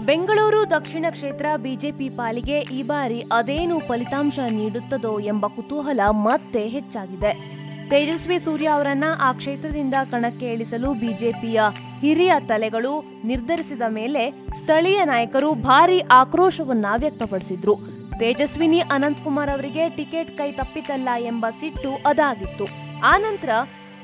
ಬೆಂಗಳೂರು ದಕ್ಷಿಣ ಕ್ಷೇತ್ರ ಬಿಜೆಪಿ ಪಾಲಿಗೆ ಈ ಬಾರಿ ಅದೇನು ಫಲಿತಾಂಶ ನೀಡುತ್ತದೋ ಎಂಬ ಕುತೂಹಲ ಮತ್ತೆ ಹೆಚ್ಚಾಗಿದೆ. ತೇಜಸ್ವಿ ಸೂರ್ಯ ಅವರನ್ನ ಆ ಕ್ಷೇತ್ರದಿಂದ ಕಣಕ್ಕೆ ಇಳಿಸಲು ಬಿಜೆಪಿಯ ಹಿರಿಯ ತಲೆಗಳು ನಿರ್ಧರಿಸಿದ ಮೇಲೆ ಸ್ಥಳೀಯ ನಾಯಕರು ಭಾರಿ ಆಕ್ರೋಶವನ್ನ ವ್ಯಕ್ತಪಡಿಸಿದ್ರು. ತೇಜಸ್ವಿನಿ ಅನಂತಕುಮಾರ್ ಅವರಿಗೆ ಟಿಕೆಟ್ ಕೈ ತಪ್ಪಿತಲ್ಲ ಎಂಬ ಸಿಟ್ಟು ಅದಾಗಿತ್ತು. ಆನಂತರ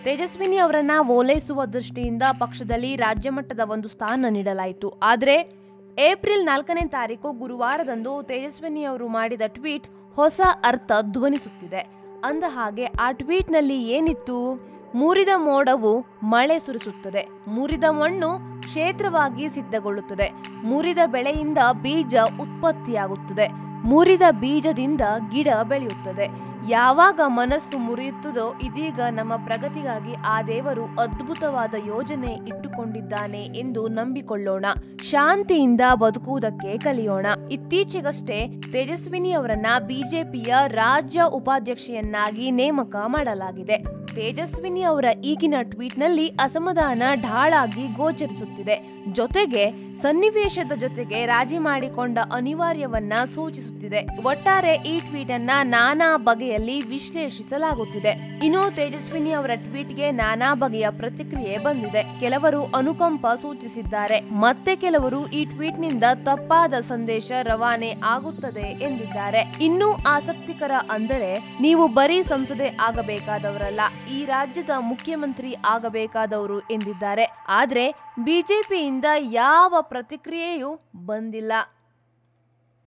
ತೇಜಸ್ವಿನಿ ಅವರನ್ನ ಓಲೈಸುವ ದೃಷ್ಟಿಯಿಂದ ಪಕ್ಷದಲ್ಲಿ ರಾಜ್ಯ ಮಟ್ಟದ ಒಂದು ಸ್ಥಾನ ನೀಡಲಾಯಿತು. ಆದರೆ ಏಪ್ರಿಲ್ ನಾಲ್ಕನೇ ತಾರೀಕು ಗುರುವಾರದಂದು ತೇಜಸ್ವಿನಿ ಅವರು ಮಾಡಿದ ಟ್ವೀಟ್ ಹೊಸ ಅರ್ಥ ಧ್ವನಿಸುತ್ತಿದೆ. ಅಂದ ಹಾಗೆ ಆ ಟ್ವೀಟ್ನಲ್ಲಿ ಏನಿತ್ತು? ಮುರಿದ ಮೋಡವು ಮಳೆ ಸುರಿಸುತ್ತದೆ. ಮುರಿದ ಮಣ್ಣು ಕ್ಷೇತ್ರವಾಗಿ ಸಿದ್ಧಗೊಳ್ಳುತ್ತದೆ. ಮುರಿದ ಬೆಳೆಯಿಂದ ಬೀಜ ಉತ್ಪತ್ತಿಯಾಗುತ್ತದೆ. ಮುರಿದ ಬೀಜದಿಂದ ಗಿಡ ಬೆಳೆಯುತ್ತದೆ. ಯಾವಾಗ ಮನಸ್ಸು ಮುರಿಯುತ್ತದೋ ಇದೀಗ ನಮ್ಮ ಪ್ರಗತಿಗಾಗಿ ಆ ದೇವರು ಅದ್ಭುತವಾದ ಯೋಜನೆ ಇಟ್ಟುಕೊಂಡಿದ್ದಾನೆ ಎಂದು ನಂಬಿಕೊಳ್ಳೋಣ. ಶಾಂತಿಯಿಂದ ಬದುಕುವುದಕ್ಕೆ ಕಲಿಯೋಣ. ಇತ್ತೀಚೆಗಷ್ಟೇ ತೇಜಸ್ವಿನಿ ಅವರನ್ನ ಬಿಜೆಪಿಯ ರಾಜ್ಯ ಉಪಾಧ್ಯಕ್ಷೆಯನ್ನಾಗಿ ನೇಮಕ ಮಾಡಲಾಗಿದೆ. ತೇಜಸ್ವಿನಿ ಅವರ ಈಗಿನ ಟ್ವೀಟ್ನಲ್ಲಿ ಅಸಮಾಧಾನ ಢಾಳಾಗಿ ಗೋಚರಿಸುತ್ತಿದೆ. ಜೊತೆಗೆ ಸನ್ನಿವೇಶದ ಜೊತೆಗೆ ರಾಜಿ ಮಾಡಿಕೊಂಡ ಅನಿವಾರ್ಯವನ್ನ ಸೂಚಿಸುತ್ತಿದೆ. ಒಟ್ಟಾರೆ ಈ ಟ್ವೀಟ್ ಅನ್ನ ನಾನಾ ಬಗೆಯಲ್ಲಿ ವಿಶ್ಲೇಷಿಸಲಾಗುತ್ತಿದೆ. ಇನ್ನು ತೇಜಸ್ವಿನಿ ಅವರ ಟ್ವೀಟ್ಗೆ ನಾನಾ ಬಗೆಯ ಪ್ರತಿಕ್ರಿಯೆ ಬಂದಿದೆ. ಕೆಲವರು ಅನುಕಂಪ ಸೂಚಿಸಿದ್ದಾರೆ. ಮತ್ತೆ ಕೆಲವರು ಈ ಟ್ವೀಟ್ನಿಂದ ತಪ್ಪಾದ ಸಂದೇಶ ರವಾನೆ ಆಗುತ್ತದೆ ಎಂದಿದ್ದಾರೆ. ಇನ್ನೂ ಆಸಕ್ತಿಕರ ಅಂದರೆ ನೀವು ಬರೀ ಸಂಸದೆ ಆಗಬೇಕಾದವರಲ್ಲ, ಈ ರಾಜ್ಯದ ಮುಖ್ಯಮಂತ್ರಿ ಆಗಬೇಕಾದವರು ಎಂದಿದ್ದಾರೆ. ಆದ್ರೆ ಬಿಜೆಪಿಯಿಂದ ಯಾವ ಪ್ರತಿಕ್ರಿಯೆಯೂ ಬಂದಿಲ್ಲ.